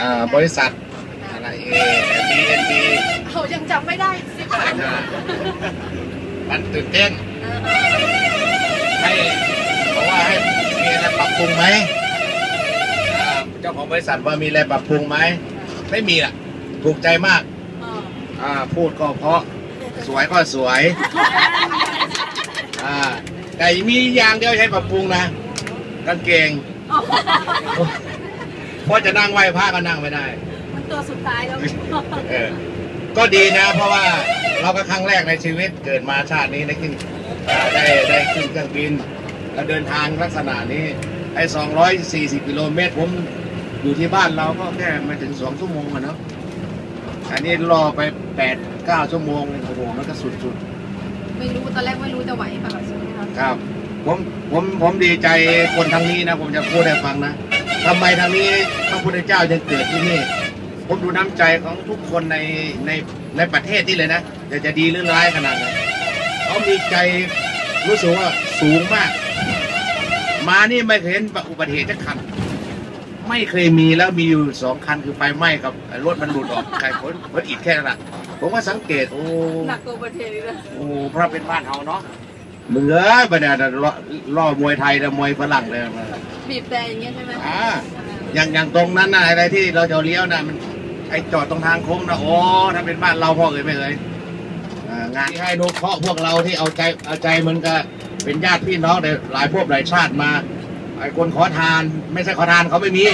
อ่าบริษัทอะไรเอบีเอ็นบีเขายังจำไม่ได้สิบวันมันตื่นเต้นให้บอกว่าให้มีอะไรปรับปรุงไหมอ่าเจ้าของบริษัทว่ามีอะไรปรับปรุงไหมไม่มีอะถูกใจมากอ่าพูดก็เพราะสวยก็สวยอ่าแต่มีอย่างเดียวให้ปรับปรุงนะกางเกง เพราะจะนั่งไหว้พระก็นั่งไม่ได้ มันตัวสุดท้ายแล้วเออ ก็ดีนะ เพราะว่าเราก็ครั้งแรกในชีวิตเกิดมาชาตินี้ได้ขึ้นอ่าได้ได้ขึ้นเครื่องบินแล้วเดินทางลักษณะนี้ไอ้240 กิโลเมตรผมอยู่ที่บ้านเราก็แค่ไม่ถึง 2 ชั่วโมงอะเนาะอันนี้รอไป 8 9 ชั่วโมงเลยโอ้โหมันก็สุดไม่รู้ตอนแรกไม่รู้จะไหวเปล่าใช่ไหมคะๆครับ ผมผมผมดีใจคนทางนี้นะ ผมจะพูดให้ฟังนะ ทำไมทางนี้พระพุทธเจ้ายังเกิดที่นี่ ผมดูน้ำใจของทุกคนในในในประเทศนี่เลยนะจะจะดีหรือร้ายขนาดไหนเขามีใจรู้สึกว่าสูงมาก มานี่ไม่เคยเห็นอุบัติเหตุสักคัน ไม่เคยมีแล้วมีอยู่สองคันคือไฟไหม้กับรถมันหลุดออกใครคนคนอิดแค่นั้นแหละผมว่าสังเกตโอ้หนักกว่าประเทศอีกเลยโอ้เพราะเป็นบ้านเฮาเนาะ เหมือนบรรดาล่อล่อมวยไทยแต่มวยฝรั่งเลยมาบีบแต่อย่างเงี้ยใช่ไหมอ่าอย่างอย่างตรงนั้นนะอะไรที่เราจะเลี้ยวนะมันไอจอดตรงทางโค้งนะโอ้ถ้าเป็นบ้านเราพ่อเอ๋ยไม่เอ๋ยอ่างานที่ให้นุเคราะห์พวกเราที่เอาใจเอาใจเหมันก็เป็นญาติพี่น้องแต่หลายพวกหลายชาติมาไอคนขอทาน ไม่ใช่ขอทานเขาไม่มี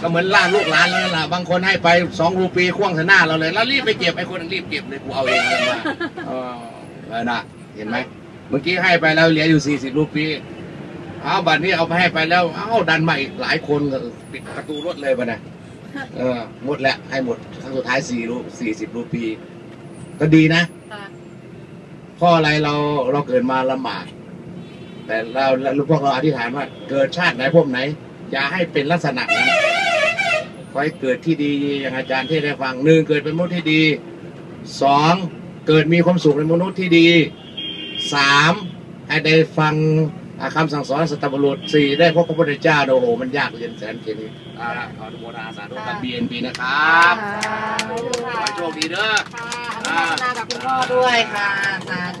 ก็เหมือนล่าลูกหลานแล้วนั่นแหละบางคนให้ไปสองรูปีคว้างใส่หน้าเราเลย แล้วรีบไปเก็บไอ้คนนั้นรีบเก็บเลยกูเอาเองเลยมาเออเออนะเห็นไหม เมื่อกี้ให้ไปแล้วเหลืออยู่สี่สิบรูปีเอาบัตรนี้เอาไปให้ไปแล้ว เอ้าดันมาอีกหลายคนก็ปิดประตูรถเลยปะนะเออหมดแล้วให้หมดครั้งสุดท้ายสี่รูสี่สิบรูปี ก็ดีนะค่ะเพราะอะไรเราเราเกิดมาลำบากแต่เราเราพวกเราอธิษฐานว่า เกิดชาติไหนพวกไหน อย่าให้เป็นลักษณะนั้นขอให้เกิดที่ดีอย่างอาจารย์ที่ได้ฟังหนึ่งเกิดเป็นมนุษย์ที่ดีสองเกิดมีความสุขในมนุษย์ที่ดี สามให้ได้ฟังอ่าคำสั่งสอนสัตว์บุรุษสี่ได้พบพระพุทธเจ้าโอ้โหมันยากเรียนแสนเข็ญอ่าขออนุโมทนาสาธุกับ BNP นะครับขอให้โชคดีเด้อค่ะอนุโมทนากับคุณพ่อด้วยค่ะสาธุ